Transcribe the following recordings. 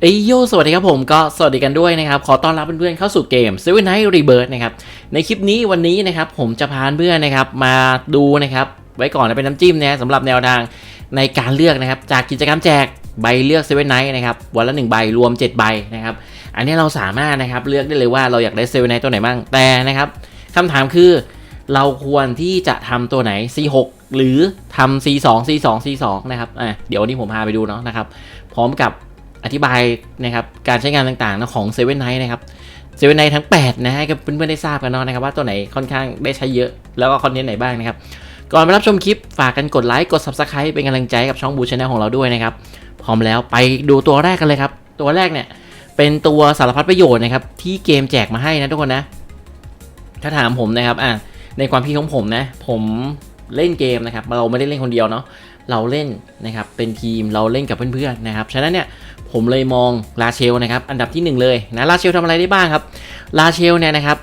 เอ้ยโยสวัสดีครับผมก็สวัสดีกันด้วยนะครับ ขอต้อนรับเพื่อนๆเข้าสู่เกม Seven Night Rebirth นะครับ ในคลิปนี้วันนี้นะครับผมจะพาเพื่อนนะครับมาดูนะครับ ไว้ก่อนนะเป็นน้ำจิ้มนะสำหรับแนวทางในการเลือกนะครับ จากกิจกรรมแจกใบเลือก Seven Night นะครับ วันละ 1 ใบรวม 7 ใบนะครับ อันนี้เราสามารถนะครับเลือกได้เลยว่าเราอยากได้ Seven Night ตัวไหนบ้าง แต่นะครับคำถามคือเราควรที่จะทำตัวไหน C6 หรือทำ C2 C2 C2 นะครับอะเดี๋ยววันนี้ผมพาไปดูเนาะนะครับ พร้อมกับ อธิบายนะครับการใช้งานต่างๆนะของ Seven Night นะครับ Seven Night ทั้ง 8 นะให้กับเพื่อนๆได้ทราบกันเนาะนะครับ ว่าตัวไหนค่อนข้างได้ใช้เยอะแล้วก็คอนเทนต์ไหนบ้างนะครับ ก่อนไปรับชมคลิปฝากกันกดไลค์กด Subscribe เป็นกำลังใจกับช่องบูชแนลของเราด้วยนะครับ พร้อมแล้วไปดูตัวแรกกันเลยครับ ตัวแรกเนี่ยเป็นตัวสารพัดประโยชน์นะครับที่เกมแจกมาให้นะทุกคนนะ ถ้าถามผมนะครับอะในความคิดของผมนะ ผมเล่นเกมนะครับ เราไม่ได้เล่นคนเดียวเนาะเราเล่นนะครับเป็นทีมเราเล่นกับเพื่อนๆนะครับฉะนั้นเนี่ย ผมเลยมองลาเชลนะครับอันดับที่หนึ่งเลยนะลาเชลทำอะไรได้บ้างครับลาเชลเนี่ยนะครับ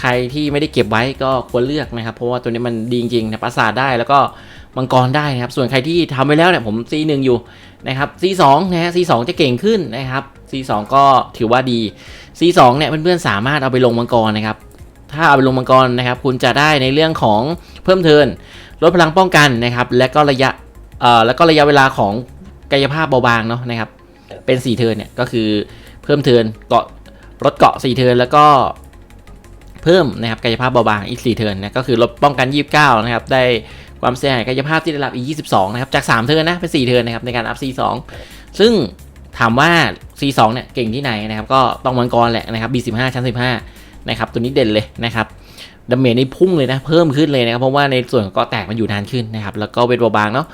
ใครที่ไม่ได้เก็บไว้ก็ควรเลือกนะครับ เพราะว่าตัวนี้มันดีจริงๆนะประสาทได้แล้วก็มังกรได้นะครับ ส่วนใครที่ทำไปแล้วเนี่ยผม C1 อยู่นะครับ C2 นะฮะ C2 จะเก่งขึ้นนะครับ C2 ก็ถือว่าดี C2 เนี่ยเพื่อนๆสามารถเอาไปลงมังกรนะครับ ถ้าเอาไปลงมังกรนะครับ คุณจะได้ในเรื่องของเพิ่มเทินลดพลังป้องกันนะครับ และก็ระยะเอ่อแล้วก็ระยะเวลาของกายภาพเบาบางเนาะนะครับ เป็น 4 เทิร์นเนี่ยก็คือเพิ่มเทิร์นเกาะรถเกาะ 4 เทิร์นแล้วก็เพิ่มนะครับกายภาพเบาบางอีก 4 เทิร์นนะก็คือลดป้องกัน 29 นะครับ ได้ความเสียหายกายภาพที่ได้รับอีก 22 นะครับ จาก 3 เทิร์นนะ เป็น 4 เทิร์นนะครับในการอัพ C2 ซึ่งถามว่า C2 เนี่ยเก่งที่ไหนนะครับ ก็ต้องมังกรแหละนะครับ B15 ชั้น 15 นะครับ ตัวนี้เด่นเลยนะครับ ดาเมจนี่พุ่งเลยนะ เพิ่มขึ้นเลยนะครับเพราะว่าในส่วนของกาะแตกมันอยู่นานขึ้นนะครับแล้วก็เวทเบาบางเนาะ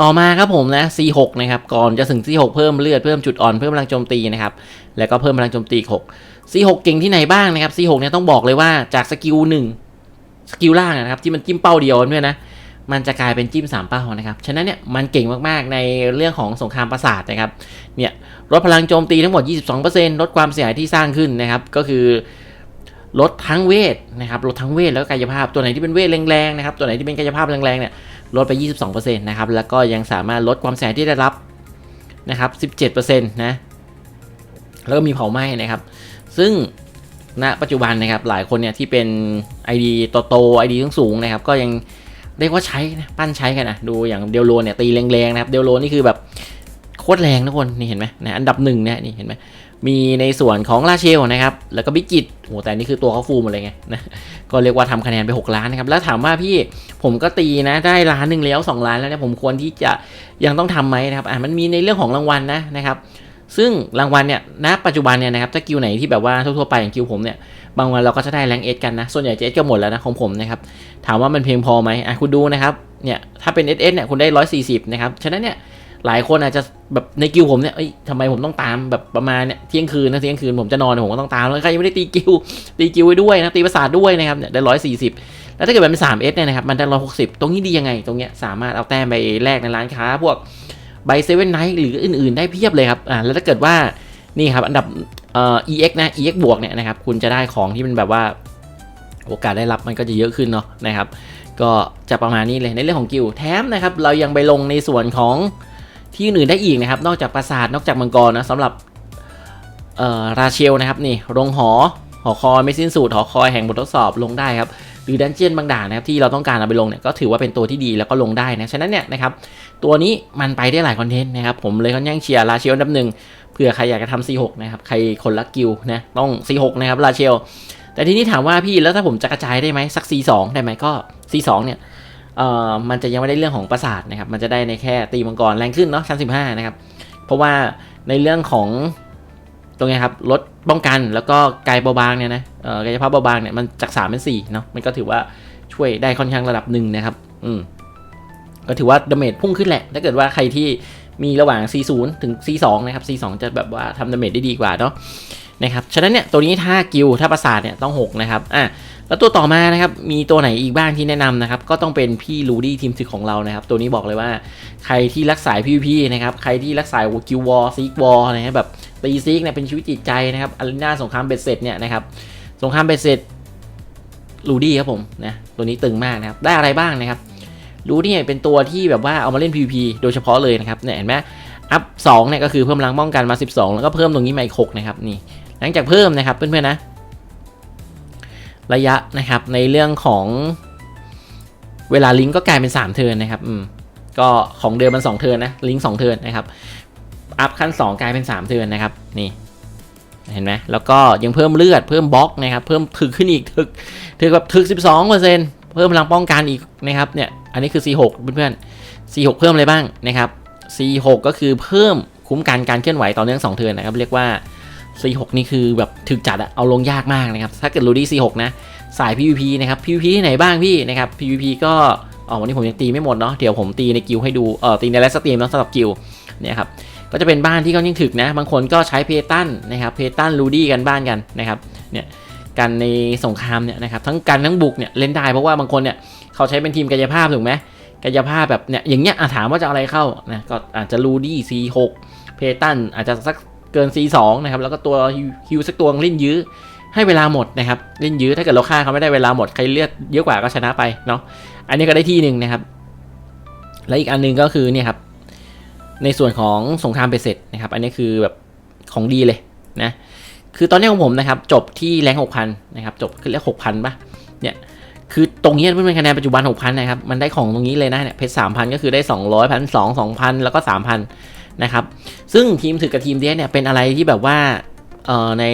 ต่อมาครับผมนะ C6 นะครับก่อนจะถึง C6 เพิ่มเลือดเพิ่มจุดอ่อนเพิ่มพลังโจมตีนะครับแล้วก็เพิ่มพลังโจมตี6 C6 เก่งที่ไหนบ้างนะครับ C6 เนี่ยต้องบอกเลยว่าจากสกิล1สกิลล่างนะครับที่มันจิ้มเป้าเดียวเนี่ยนะมันจะกลายเป็นจิ้ม3เป้านะครับ ฉะนั้นเนี่ยมันเก่งมาก ๆ ในเรื่องของสงครามประสาทนะครับ เนี่ยลดพลังโจมตีทั้งหมด 22%ลดความเสียหายที่สร้างขึ้นนะครับ ก็คือ ลดทั้งเวทนะครับลดทั้งเวทแล้วก็กายภาพตัวไหนที่เป็นเวทแรงๆนะครับตัวไหนที่เป็นกายภาพแรงๆเนี่ยลดไป 22%นะครับแล้วก็ยังสามารถลดความเสียหายที่ได้รับนะครับ17%นะแล้วก็มีเผาไหม้นะครับ ซึ่งณปัจจุบันนะครับหลายคนเนี่ยที่เป็น ID โตๆ ID สูงๆนะครับก็ยังเรียกว่าใช้นะปั้นใช้กันนะดูอย่างเดลโลเนี่ยตีแรงๆนะครับเดลโลนี่คือแบบ โคตรแรงทุกคนนี่เห็นไหมนะอันดับหนึ่งเนี่ยนี่เห็นไหมมีในส่วนของลาเชลนะครับ แล้วก็บิจิตโอ้แต่นี่คือตัวเขาฟูหมดเลยไงนะก็เรียกว่าทำคะแนนไป 6 ล้านนะครับ แล้วถามว่าพี่ผมก็ตีนะได้ล้านหนึ่งแล้ว 2 ล้านแล้วเนี่ยผมควรที่จะยังต้องทำไหมนะครับอ่ามันมีในเรื่องของรางวัลนะนะครับซึ่งรางวัลเนี่ยณปัจจุบันเนี่ยนะครับถ้ากิวไหนที่แบบว่าทั่วๆไปอย่างกิวผมเนี่ยบางวันเราก็จะได้แรงเอสกันนะ ส่วนใหญ่จะเอสก็หมดแล้วนะของผมนะครับถามว่ามันเพียงพอไหมอะคุณดูนะครับเนี่ยถ้าเป็น SS เนี่ยคุณได้ 140นะครับฉะนั้นเนี่ย หลายคนอาจจะแบบในกิวผมเนี่ยเอ้ยทำไมผมต้องตามแบบประมาณเนี่ยเที่ยงคืนนะเที่ยงคืนผมจะนอนผมก็ต้องตามแล้วใครยังไม่ได้ตีกิวตีกิวไว้ด้วยนะตีประสาทด้วยนะครับเนี่ยได้140แล้วถ้าเกิดมันเป็น 3S เอสเนี่ยนะครับมันได้160ตรงนี้ดียังไง ตรงเนี้ยสามารถเอาแต้มไปแลกในร้านค้า พวกใบเซเว่นไนท์หรืออื่น ๆ ได้เพียบเลยครับอ่าแล้วถ้าเกิดว่านี่ครับอันดับเอ่อ EX นะ EX บวกเนี่ยนะครับคุณจะได้ของที่มันแบบว่าโอกาสได้รับมันก็จะเยอะขึ้นเนาะนะครับก็จะประมาณนี้เลยในเรื่องของกิลแถมนะครับเรายังไปลงในส่วนของ ที่อื่นได้อีกนะครับ นอกจากปราสาทนอกจากมังกรนะสำหรับราเชลนะครับนี่โรงหอหอคอยไม่สิ้นสุดหอคอยแห่งบททดสอบลงได้ครับหรือดันเจียนบางด่านนะครับที่เราต้องการเอาไปลงเนี่ยก็ถือว่าเป็นตัวที่ดีแล้วก็ลงได้นะฉะนั้นเนี่ยนะครับตัวนี้มันไปได้หลายคอนเทนต์นะครับผมเลยค่อนข้างเชียร์ราเชลดับหนึ่งเผื่อใครอยากจะทำ C6 นะครับใครคนรักกิลนะต้อง C6 นะครับราเชลแต่ทีนี้ถามว่าพี่แล้วถ้าผมจะกระจายได้ไหมสัก C2 ได้ไหมก็ C2 เนี่ย เอ่อมันจะยังไม่ได้เรื่องของประสาทนะครับ มันจะได้ในแค่ตีมังกรแรงขึ้นเนาะชั้น15นะครับ เพราะว่าในเรื่องของตรงนี้ครับลดป้องกันแล้วก็กายเบาบางเนี่ยนะเอ่อกายภาพเบาบางเนี่ยมันจาก3เป็น4เนาะมันก็ถือว่าช่วยได้ค่อนข้างระดับหนึ่งนะครับ อืมก็ถือว่าดาเมจพุ่งขึ้นแหละ ถ้าเกิดว่าใครที่มีระหว่าง C0 ถึง C2 นะครับ C2 จะแบบว่าทำดาเมจได้ดีกว่าเนาะ นะครับฉะนั้นเนี่ยตัวนี้ถ้ากิลถ้าประสาทเนี่ยต้อง6นะครับอะแล้วตัวต่อมานะครับมีตัวไหนอีกบ้างที่แนะนำนะครับก็ต้องเป็นพี่ลูดี้ทีมศึกของเรานะครับตัวนี้บอกเลยว่าใครที่รักสาย PVP นะครับใครที่รักสายกิลวอลซีกวอลนะครับแบบตีซีกเนี่ยเป็นชีวิตจิตใจนะครับอารีนาสงครามเบ็ดเสร็จเนี่ยนะครับสงครามเบ็ดเสร็จลูดี้ครับผมนะตัวนี้ตึงมากนะครับได้อะไรบ้างนะครับลูดี้เนี่เป็นตัวที่แบบว่าเอามาเล่น PVP โดยเฉพาะเลยนะครับเนี่ยเห็นไหมอัพ2เนี่ยก็คือเพิ่มพลังป้องกันมา 12 แล้วก็เพิ่มตรงนี้มาอีก6นะครับนี่ หลังจากเพิ่มนะครับเพื่อนๆนะ ระยะนะครับในเรื่องของเวลาลิงก์ก็กลายเป็น 3 เทินนะครับอืมก็ของเดิมมัน 2 เทินนะลิงก์2เทินนะครับอัพขั้น 2 กลายเป็น 3 เทินนะครับนี่เห็นไหมแล้วก็ยังเพิ่มเลือดเพิ่มบล็อกนะครับเพิ่มถึกขึ้นอีกถึกถึกแบบถึก 12เปอร์เซ็นต์เพิ่มพลังป้องกันอีกนะครับเนี่ยอันนี้คือ C6 เพื่อนๆ C6 เพิ่มอะไรบ้างนะครับ C6 ก็คือเพิ่มคุ้มกันการเคลื่อนไหวต่อเนื่อง2เทินนะครับเรียกว่า C6 นี่คือแบบถึกจัดอะเอาลงยากมากนะครับ ถ้าเกิดรูดี้ C6 นะ สาย PVP นะครับ PVP ที่ไหนบ้างพี่นะครับ PVP ก็อ๋อวันนี้ผมยังตีไม่หมดเนาะเดี๋ยวผมตีในกิลให้ดูเออตีในไลสตรีมแล้วสำหรับกิลเนี่ยครับก็จะเป็นบ้านที่เขายิ่งถึกนะ บางคนก็ใช้เพตันนะครับเพตันรูดี้กันบ้านกันนะครับเนี่ยกันในสงครามเนี่ยนะครับทั้งกันทั้งบุกเนี่ยเล่นได้เพราะว่าบางคนเนี่ยเขาใช้เป็นทีมกายภาพถูกไหมกายภาพแบบเนี่ยอย่างเงี้ยถามว่าจะอาอะไรเข้านะก็อาจจะรูดี้ C6 เพตันอาจจะสัก เกิน C2 นะครับแล้วก็ตัวฮิวสักตัวเล่นยื้อให้เวลาหมดนะครับเล่นยื้อถ้าเกิดเราฆ่าเขาไม่ได้เวลาหมดใครเลือดเยอะกว่าก็ชนะไปเนาะอันนี้ก็ได้ที่หนึ่งนะครับ และอีกอันหนึงก็คือเนี่ยครับในส่วนของสงครามเบสเสร็จนะครับ อันนี้คือแบบของดีเลยนะคือตอนนี้ของผมนะครับ จบที่แรงหกพันนะครับจบคือเรียกหกพันป่ะเนี่ยคือตรงนี้มันเป็นคะแนนปัจจุบันหกพันนะครับมันได้ของตรงนี้เลยนะเนี่ยเพชรสามพันก็คือได้สองร้อยพันสองสองพันแล้วก็สามพัน นะครับซึ่งทีมถึกกับทีมเดียเนี่ยเป็นอะไรที่แบบว่าเอ่อใน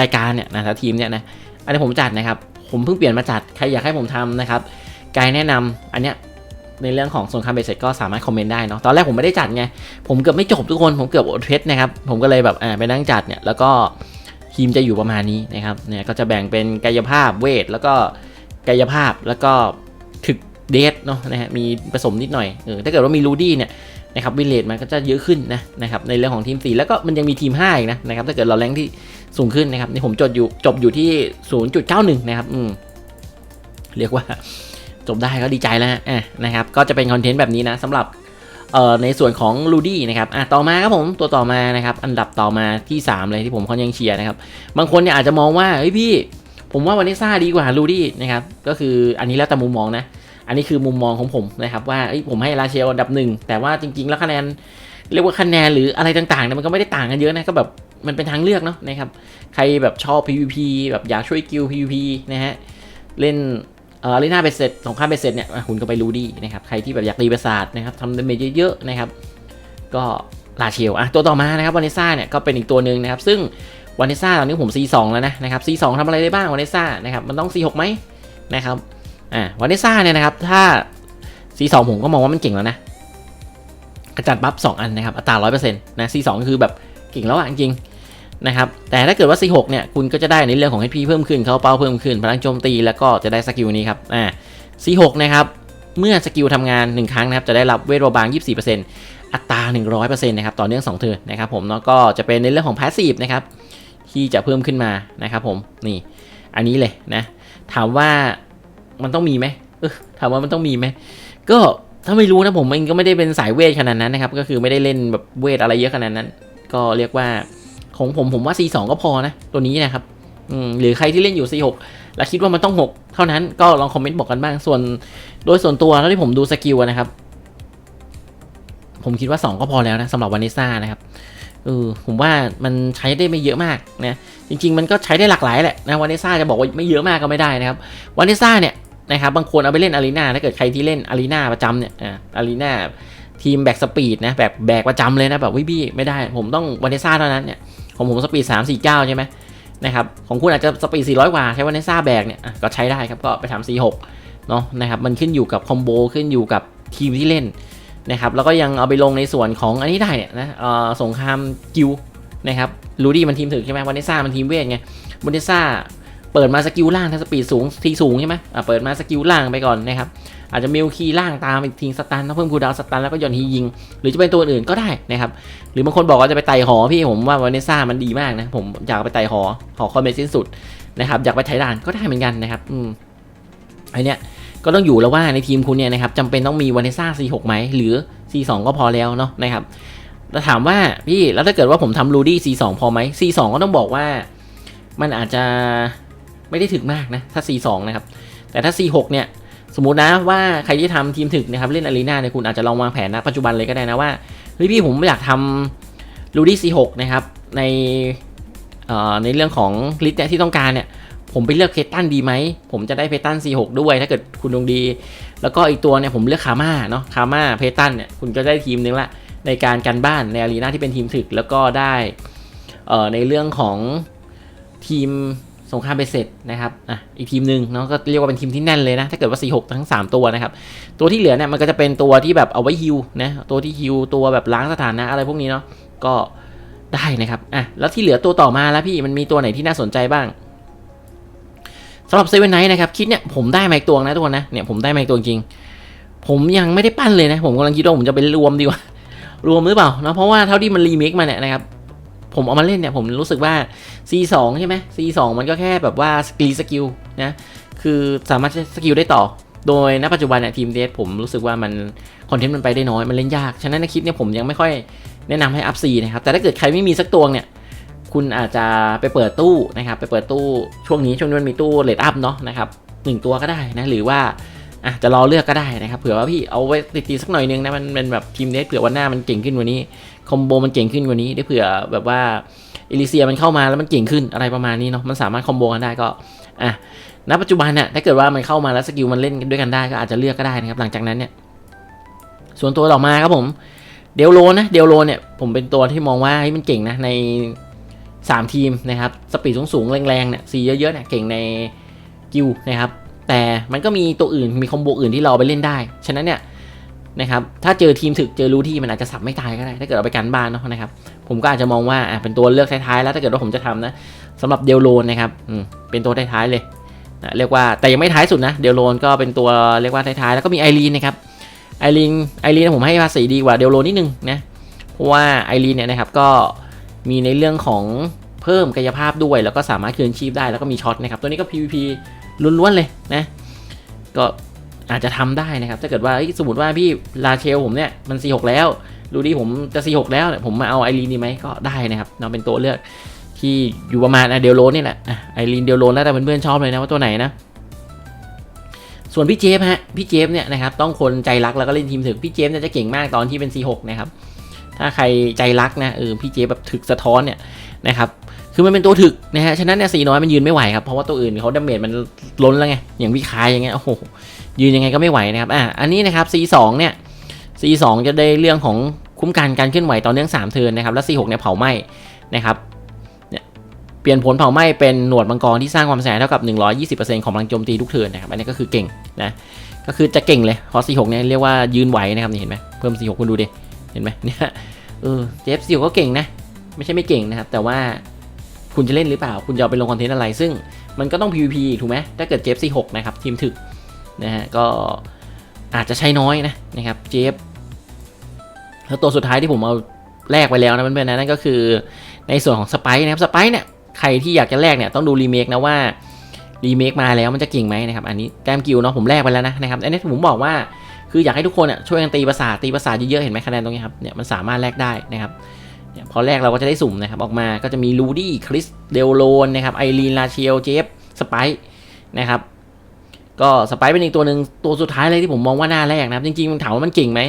รายการเนี่ยนะทีมเนี่ยนะอันนี้ผมจัดนะครับผมเพิ่งเปลี่ยนมาจัดใครอยากให้ผมทำนะครับกายแนะนำอันเนี้ยในเรื่องของสงครามเบสเสร็จก็สามารถคอมเมนต์ได้เนาะตอนแรกผมไม่ได้จัดไง ผมเกือบไม่จบทุกคนผมเกือบอดเพชรนะครับ ผมก็เลยแบบอ่าไปนั่งจัดเนี่ยแล้วก็ทีมจะอยู่ประมาณนี้นะครับเนี่ยก็จะแบ่งเป็นกายภาพเวท แล้วก็กายภาพแล้วก็ถึกเดทเนาะนะฮะมีผสมนิดหน่อยเออถ้าเกิดว่ามีรูดี้เนี่ย นะครับวินเลดมันก็จะเยอะขึ้นนะนะครับในเรื่องของทีม 4 แล้วก็มันยังมีทีม5อีกนะนะครับถ้าเกิดเราแรงที่สูงขึ้นนะครับนี่ผมจดอยู่จบอยู่ที่ 0.91 นะครับอืมเรียกว่าจบได้ก็ดีใจแล้วฮะอะนะครับก็จะเป็นคอนเทนต์แบบนี้นะสำหรับเอ่อในส่วนของลูดี้นะครับอะต่อมาครับผมตัวต่อมานะครับอันดับต่อมาที่ 3 เลยที่ผมค่อนข้างเชียร์นะครับบางคนเนี่ยอาจจะมองว่าเฮ้ยพี่ ผมว่าวันนี้ซ่าดีกว่าลูดี้นะครับก็คืออันนี้แล้วแต่มุมมองนะ อันนี้คือมุมมองของผมนะครับว่าผมให้ราเชลอันดับหนึ่งแต่ว่าจริง ๆ แล้วคะแนนเรียกว่าคะแนนหรืออะไรต่างๆเนี่ยมันก็ไม่ได้ต่างกันเยอะนะก็แบบมันเป็นทางเลือกเนาะนะครับใครแบบชอบ PVP แบบอยากช่วยกิล PVP นะฮะเล่นเออเล่นหน้าเบสเสร็จสงครามเบสเสร็จเนี่ยอะคุณก็ไปรู้ดีนะครับใครที่แบบอยากตีประสาทนะครับทำดาเมจเยอะๆนะครับก็ลาเชลอะตัวต่อมานะครับวานิซ่าเนี่ยก็เป็นอีกตัวหนึ่งนะครับซึ่งวานิซ่าตอนนี้ผม C2 แล้วนะนะครับ C2 ทำอะไรได้บ้างวานิซ่านะครับมันต้อง C6 ไหมนะครับ อ่าวานิซ่าเนี่ยนะครับ ถ้า C2 ผมก็มองว่ามันเก่งแล้วนะกระจัดบัฟ2อันนะครับ อัตรา100%นต์นะ C2 คือแบบเก่งแล้วอะจริงนะครับ แต่ถ้าเกิดว่า C6 เนี่ย คุณก็จะได้ในเรื่องของ HP เพิ่มขึ้น เขาเป้าเพิ่มขึ้น พลังโจมตี แล้วก็จะได้สกิลนี้ครับ อ่า C6 นะครับ เมื่อสกิลทำงาน 1 ครั้งนะครับ จะได้รับเวทโรบาง 24%อัตรา 100%นะครับ ต่อเนื่อง2เทิร์นนะครับผม แล้วก็จะเป็นในเรื่องของพาสซีฟนะครับ ที่จะเพิ่มขึ้นมานะครับผม นี่ อันนี้เลยนะ ถามว่า มันต้องมีไหมเออถามว่ามันต้องมีไหมก็ถ้าไม่รู้นะผมเองก็ไม่ได้เป็นสายเวทขนาดนั้นนะครับ ก็คือไม่ได้เล่นแบบเวทอะไรเยอะขนาดนั้น ก็เรียกว่าของผมผมว่า C2 ก็พอนะ ตัวนี้นะครับอืหรือใครที่เล่นอยู่ C6 แล้วคิดว่ามันต้อง 6 เท่านั้นก็ลองคอมเมนต์บอกกันบ้างส่วน โดยส่วนตัวแล้วที่ผมดูสกิลนะครับ ผมคิดว่า 2 ก็พอแล้วนะสำหรับวานิซ่านะครับเออผมว่ามันใช้ได้ไม่เยอะมากนะจริง ๆ มันก็ใช้ได้หลากหลายแหละนะวานิซ่าจะบอกว่าไม่เยอะมากก็ไม่ได้นะครับวานิซ่าเนี่ย นะครับบางคนเอาไปเล่นอารีนาถ้าเกิดใครที่เล่นอารีนาประจำเนี่ยอ่าอารีนาทีมแบกสปีดนะแบบแบกประจำเลยนะแบบวิบี้ไม่ได้ผมต้องวานิซ่าเท่านั้นเนี่ยของผมสปีด 3 4 9 ใช่ไหมนะครับของคุณอาจจะสปีด 400 กว่าใช้วานิซ่าแบกเนี่ยก็ใช้ได้ครับก็ไปทำ 46 เนาะนะครับมันขึ้นอยู่กับคอมโบขึ้นอยู่กับทีมที่เล่นนะครับแล้วก็ยังเอาไปลงในส่วนของอันนี้ได้เนี่ยนะเออสงครามกิลนะครับลูดี้มันทีมถึกใช่ไหมวานิซ่ามันทีมเวทไงวานิซ่า เปิดมาสกิลล่างถ้าสปีดสูงทีสูงใช่ไหมอ่าเปิดมาสกิลล่างไปก่อนนะครับอาจจะมิลคีล่างตามอีกทีสตันแล้วเพิ่มคูดาวสตันแล้วก็ย่อนฮียิง หรือจะเป็นตัวอื่นก็ได้นะครับหรือบางคนบอกว่าจะไปไต่หอพี่ผมว่าวานิซ่ามันดีมากนะผมอยากไปไต่หอหอคอมเมสิ้นสุดนะครับอยากไปไถ่ด่านก็ได้เหมือนกันนะครับอืมไอเนี้ยก็ต้องอยู่แล้วว่าในทีมคุณเนี่ยนะครับจำเป็นต้องมีวานิซ่า C6 ไหมหรือ C2 ก็พอแล้วเนาะนะครับแล้วถามว่าพี่แล้วถ้าเกิดว่าผมทำรูดี้ C2 พอไหม C2 ก็ต้องบอกว่ามันอาจจะ ไม่ได้ถึกมากนะ ถ้า C2 นะครับ แต่ถ้า C6 เนี่ยสมมตินะว่าใครที่ทำทีมถึกนะครับเล่นอารีนาเนี่ยคุณอาจจะลองวางแผนนะปัจจุบันเลยก็ได้นะว่าเฮ้ยพี่ผมอยากทำลูดี้ C6 นะครับในในเรื่องของลิสต์เนี่ยที่ต้องการเนี่ยผมไปเลือกเพตันดีไหม ผมจะได้เพตัน C6 ด้วย ถ้าเกิดคุณดวงดี แล้วก็อีกตัวเนี่ยผมเลือกคาม่าเนาะคาม่าเพตันเนี่ยคุณก็ได้ทีมนึงละในการกันบ้านในอารีนาที่เป็นทีมถึกแล้วก็ได้ในเรื่องของทีม สงครามเบสเสร็จนะครับอะอีกทีมหนึ่งเนาะก็เรียกว่าเป็นทีมที่แน่นเลยนะ ถ้าเกิดว่า C6 ทั้ง 3 ตัวนะครับ ตัวที่เหลือเนี่ยมันก็จะเป็นตัวที่แบบเอาไว้ฮิวนะตัวที่ฮิวตัวแบบล้างสถานะอะไรพวกนี้เนาะก็ได้นะครับอะแล้วที่เหลือตัวต่อมาแล้วพี่มันมีตัวไหนที่น่าสนใจบ้างสำหรับเซเว่นไนท์นะครับคิดเนี่ยผมได้มาอีกตัวนะทุกคนนะเนี่ยผมได้มาอีกตัวจริง ผมยังไม่ได้ปั้นเลยนะ ผมกำลังคิดว่าผมจะไปรวมดีกว่า รวมหรือเปล่าเนาะเพราะว่าเท่าที่มันรีเมคมาเนี่ยนะครับ ผมเอามาเล่นเนี่ยผมรู้สึกว่า C2 ใช่ไหม C2 มันก็แค่แบบว่าสกิลสกิลนะคือสามารถใช้สกิลได้ต่อ โดยณปัจจุบันเนี่ยทีมเดสผมรู้สึกว่ามันคอนเทนต์มันไปได้น้อยมันเล่นยาก ฉะนั้นในคลิปเนี่ยผมยังไม่ค่อยแนะนำให้อัพซีนะครับแต่ถ้าเกิดใครไม่มีสักตัวเนี่ยคุณอาจจะไปเปิดตู้นะครับไปเปิดตู้ช่วงนี้ช่วงนี้มันมีตู้เลดอัพเนาะนะครับหนึ่งตัวก็ได้นะหรือว่าอะจะรอเลือกก็ได้นะครับเผื่อว่าพี่เอาไว้ติดตีสักหน่อยนึงนะมันเป็นแบบทีมเดสเผื่อวันหน้ามันเก่งขึ้นว่านี้ คอมโบมันเก่งขึ้นกว่านี้ได้เผื่อแบบว่าเอลิเซียมันเข้ามาแล้วมันเก่งขึ้นอะไรประมาณนี้เนาะมันสามารถคอมโบกันได้ก็อะณปัจจุบันเนี่ยถ้าเกิดว่ามันเข้ามาแล้วสกิลมันเล่นด้วยกันได้ก็อาจจะเลือกก็ได้นะครับหลังจากนั้นเนี่ยส่วนตัวต่อมาครับผมเดลโลนะเดลโลเนี่ยผมเป็นตัวที่มองว่าเฮ้มันเก่งนะใน 3 ทีมนะครับสปีดสูงๆแรงๆเนี่ยสีเยอะๆเนี่ยเก่งในกิลนะครับแต่มันก็มีตัวอื่นมีคอมโบอื่นที่เราไปเล่นได้ ฉะนั้นเนี่ย นะครับถ้าเจอทีมถึกเจอรู้ที่มันอาจจะสับไม่ตายก็ได้ถ้าเกิดเอาไปกันบ้านเนาะนะครับผมก็อาจจะมองว่าอะเป็นตัวเลือกท้ายๆแล้วถ้าเกิดว่าผมจะทำนะสำหรับเดลโลนนะครับอืมเป็นตัวท้ายๆเลยนะเรียกว่าแต่ยังไม่ท้ายสุดนะเดลโลนก็เป็นตัวเรียกว่าท้ายๆแล้วก็มีไอรีนนะครับไอรีนไอรีนผมให้ภาษีดีกว่าเดลโลนนิดนึงนะเพราะว่าไอรีนเนี่ยนะครับก็มีในเรื่องของเพิ่มกายภาพด้วยแล้วก็สามารถคืนชีพได้แล้วก็มีช็อตนะครับตัวนี้ก็ PVP ล้วนๆเลยนะก็ อาจจะทำได้นะครับ ถ้าเกิดว่าสมมติว่าพี่ลาเชลผมเนี่ยมัน C6 แล้วดูดิผมจะ C6 แล้วเนี่ยผมมาเอาไอรีนดีไหมก็ได้นะครับเนาะเป็นตัวเลือกที่อยู่ประมาณอะเดลโลนนี่แหละอะไอรีนเดลโลนแล้วแต่เพื่อนๆชอบเลยนะว่าตัวไหนนะส่วนพี่เจฟฮะพี่เจฟเนี่ยนะครับต้องคนใจรักแล้วก็เล่นทีมถึกพี่เจฟเนี่ยจะเก่งมากตอนที่เป็น C6 นะครับถ้าใครใจรักนะเออพี่เจฟแบบถึกสะท้อนเนี่ยนะครับ คือมันเป็นตัวถึกนะฮะ ฉะนั้นเนี่ยสีน้อยมันยืนไม่ไหวครับ เพราะว่าตัวอื่นเขาดาเมจมันล้นแล้วไง อย่างวิคายอย่างเงี้ย โอ้โห ยืนยังไงก็ไม่ไหวนะครับ อะ อันนี้นะครับ C2 เนี่ย C2 จะได้เรื่องของคุ้มกันการเคลื่อนไหวต่อเนื่อง3เทินนะครับ แล้ว C6 เนี่ยเผาไหม้นะครับเนี่ยเปลี่ยนผลเผาไหม้เป็นหนวดมังกรที่สร้างความเสียหายเท่ากับ 120%ของพลังโจมตีทุกเทินนะครับ อันนี้ก็คือเก่งนะ ก็คือจะเก่งเลยเพราะ C6 เนี่ยเรียกว่ายืนไหวนะครับนี่เห็นไหมเพิ่ม C6 คุณดูดิ เห็นไหมเนี่ย เออ เจฟ C6 ก็เก่งนะ ไม่ใช่ไม่เก่งนะครับ แต่ว่า คุณจะเล่นหรือเปล่า คุณจะเอาไปลงคอนเทนต์อะไร ซึ่งมันก็ต้อง PVP ถูกไหมถ้าเกิดเจฟ C6 นะครับ ทีมถึกนะฮะ ก็อาจจะใช้น้อยนะนะครับเจฟแล้วตัวสุดท้ายที่ผมเอาแลกไปแล้วนะเพื่อนๆนะนั่นก็คือในส่วนของสไปนะครับสไปเนี่ยใครที่อยากจะแลกเนี่ยต้องดูรีเมคนะว่ารีเมคมาแล้วมันจะเก่งไหมนะครับอันนี้แต้มกิลเนาะผมแลกไปแล้วนะนะครับอันนี้ผมบอกว่าคืออยากให้ทุกคนอะช่วยกันตีประสาทตีประสาทเยอะๆเห็นไหมคะแนนตรงนี้ครับเนี่ยมันสามารถแลกได้นะครับ พอแรกเราก็จะได้สุ่มนะครับออกมาก็จะมีลูดี้คริสเดลโลนนะครับไอรีนลาเชลเจฟสไปนะครับก็สไปเป็นอีกตัวหนึ่งตัวสุดท้ายเลยที่ผมมองว่าหน้าแรกนะครับ จริงๆมันถามว่ามันเก่งไหม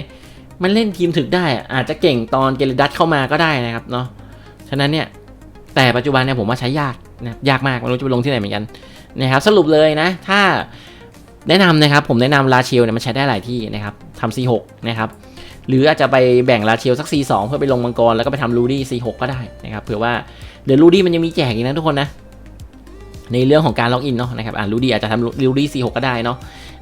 มันเล่นทีมถึกได้อะอาจจะเก่งตอนเกเรดัตเข้ามาก็ได้นะครับเนาะฉะนั้นเนี่ยแต่ปัจจุบันเนี่ยผมว่าใช้ยากนะยากมากไม่รู้จะไปลงที่ไหนเหมือนกันนะครับสรุปเลยนะ ถ้าแนะนำนะครับผมแนะนำลาเชลเนี่ยมันใช้ได้หลายที่นะครับทำ C6 นะครับ หรืออาจจะไปแบ่งลาเชลสัก C2 เพื่อไปลงมังกร แล้วก็ไปทำลูดี้ C6 ก็ได้นะครับเผื่อว่าเดี๋ยวลูดี้มันยังมีแจกอีกนะทุกคนนะ ในเรื่องของการล็อกอินเนาะนะครับอ่าลูดี้อาจจะทำลูดี้ C6 ก็ได้เนาะ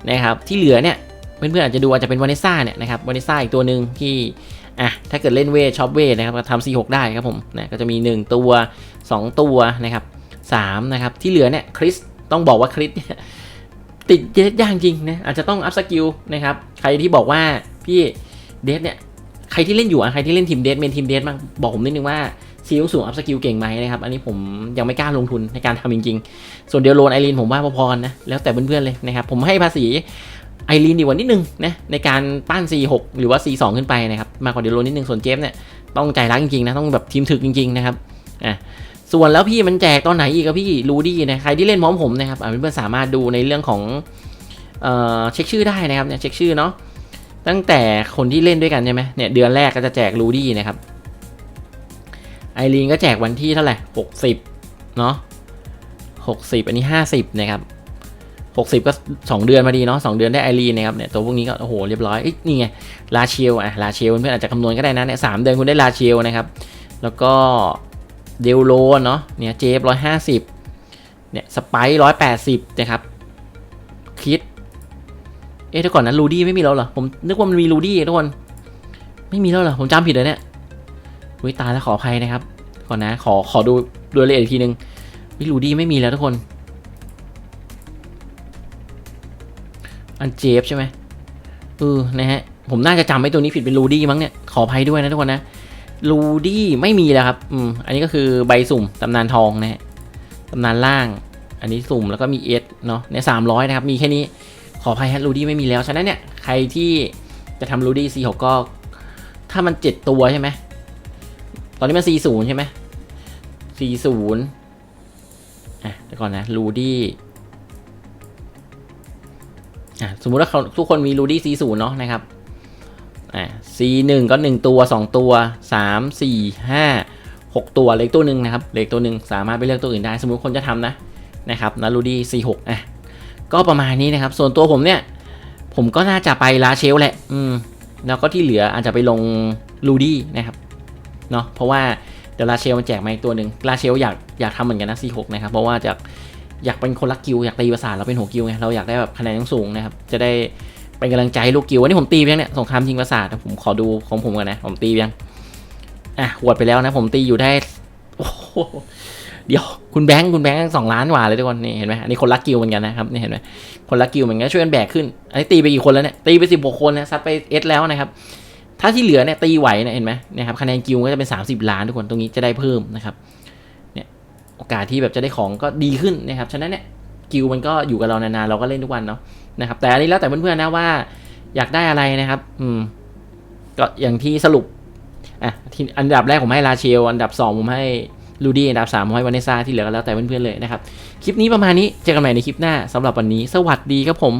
นะครับที่เหลือเนี่ยเพื่อนๆอาจจะดูอาจจะเป็นวานิซ่าเนี่ยนะครับวานิซ่าอีกตัวหนึ่งที่อะถ้าเกิดเล่นเวทช็อปเวทนะครับทำ C6 ได้ครับผมนะก็จะมี 1 ตัว 2 ตัวนะครับ3นะครับที่เหลือเนี่ยคริสต้องบอกว่าคริสติดเยอะยากจริงนะอาจจะต้องอัพสกิลนะครับใครที่บอกว่าพี่ เดฟเนี่ยใครที่เล่นอยู่อะใครที่เล่นทีมเดทเมนทีมเดทบ้างบอกผมนิดนึงว่าซีลสูงอัพสกิลเก่งไหมนะครับ อันนี้ผมยังไม่กล้าลงทุนในการทำจริงๆ ส่วนเดลโลนไอรีนผมว่าพอๆกันนะ แล้วแต่เพื่อนๆเลยนะครับ ผมให้ภาษีไอรีนดีกว่านิดนึงนะในการปั้น C6 หรือว่า C2 ขึ้นไปนะครับ มากกว่าเดลโลนนิดนึง ส่วนเจฟเนี่ยต้องใจรักจริงๆนะ ต้องแบบทีมถึกจริงๆนะครับอะส่วนแล้วพี่มันแจกตอนไหนอีกอะพี่รู้ดีนะ ใครที่เล่นพร้อมผมนะครับเพื่อนๆสามารถดูในเรื่องของเอ่อเช็คชื่อได้นะครับเนี่ยเช็คชื่อเนาะ ตั้งแต่คนที่เล่นด้วยกันใช่ไหมเนี่ยเดือนแรกก็จะแจกรูดี้นะครับไอรีนก็แจกวันที่เท่าไหร่หกสิบเนาะหกสิบอันนี้ห้าสิบนะครับหกสิบก็สองเดือนมาดีเนาะสองเดือนได้ไอรีนนะครับเนี่ยตัวพวกนี้ก็โอ้โหเรียบร้อยเอ้ยนี่ไงลาเชลอะลาเชลเพื่อนๆอาจจะคำนวณก็ได้นะเนี่ยสามเดือนคุณได้ลาเชลนะครับแล้วก็เดลโลเนาะเนี่ยเจฟร้อยห้าสิบเนี่ยสไปร้อยแปดสิบนะครับคิด อ๊ะแต่ก่อนนั้นรูดี้ไม่มีแล้วเหรอ ผมนึกว่ามันมีรูดี้ทุกคน ไม่มีแล้วเหรอ ผมจำผิดเลยเนี่ยวิตายแล้วขออภัยนะครับ ก่อนนะ ขอขอดูดูรายละเอียดอีกทีนึงวิรูดี้ไม่มีแล้วทุกคน อันเจฟใช่ไหมเออนะฮะ ผมน่าจะจำไอ้ตัวนี้ผิดเป็นรูดี้มั้งเนี่ย ขออภัยด้วยนะทุกคนนะรูดี้ไม่มีแล้วครับ อืม อันนี้ก็คือใบสุ่มตำนานทองนะฮะตำนานล่าง อันนี้สุ่มแล้วก็มีเอสเนาะในสามร้อยนะครับ มีแค่นี้ ขออภัยฮะรูดี้ไม่มีแล้ว ฉะนั้นเนี่ย ใครที่จะทำรูดี้ C6 ก็ ถ้ามัน 7 ตัวใช่ไหม ตอนนี้มัน40ใช่ไหม40อะเดี๋ยวก่อนนะรูดี้อะสมมุติว่าเขาทุกคนมีรูดี้40เนาะนะครับอะ C1 ก็ 1 ตัว 2 ตัว 3 4 5 6 ตัวเล็กตัวหนึ่งนะครับเล็กตัวหนึ่งสามารถไปเลือกตัวอื่นได้ สมมุติคนจะทำนะนะครับนะรูดี้ C6 อะ ก็ประมาณนี้นะครับ ส่วนตัวผมเนี่ย ผมก็น่าจะไปลาเชลแหละ อืม แล้วก็ที่เหลืออาจจะไปลงลูดี้นะครับเนาะเพราะว่าเดี๋ยวลาเชลมันแจกมาอีกตัวหนึ่งลาเชลอยากอยากทำเหมือนกันนะ C6 นะครับ เพราะว่าจะอยากเป็นคนรักกิวอยากตีประสาทเราเป็นหัวกิวไงเราอยากได้แบบคะแนนสูงนะครับ จะได้เป็นกำลังใจให้ลูกกิววันนี้ผมตีไปยังเนี่ยสงครามยิงประสาทผมขอดูของผมกันนะผมตีไปยังอะหวดไปแล้วนะผมตีอยู่ได้โอ้โห เดี๋ยวคุณแบงค์คุณแบงค์สองล้านกว่าเลยทุกคนนี่เห็นไหมอันนี้คนรักกิวเหมือนกันนะครับนี่เห็นไหมคนรักกิวเหมือนกันช่วยกันแบกขึ้นอันนี้ตีไปกี่คนแล้วเนี่ยตีไปสิบหกคนนะซัดไปเอสแล้วนะครับถ้าที่เหลือเนี่ยตีไหวเนี่ยเห็นไหมนะครับคะแนนกิวก็จะเป็น 30 ล้านทุกคนตรงนี้จะได้เพิ่มนะครับเนี่ยโอกาสที่แบบจะได้ของก็ดีขึ้นนะครับฉะนั้นเนี่ยกิวมันก็อยู่กับเรานานๆเราก็เล่นทุกวันเนาะนะครับแต่อันนี้แล้วแต่เพื่อนๆนะว่าอยากได้อะไรนะครับ อืม ก็อย่างที่สรุปอะที่อันดับแรกผมให้ลาเชล อันดับสองผมให้ ลูดี้อันดับ3ห้อยวานิซาที่เหลือก็แล้วแต่เพื่อนๆเลยนะครับ คลิปนี้ประมาณนี้ เจอกันใหม่ในคลิปหน้าสำหรับวันนี้ สวัสดีครับผม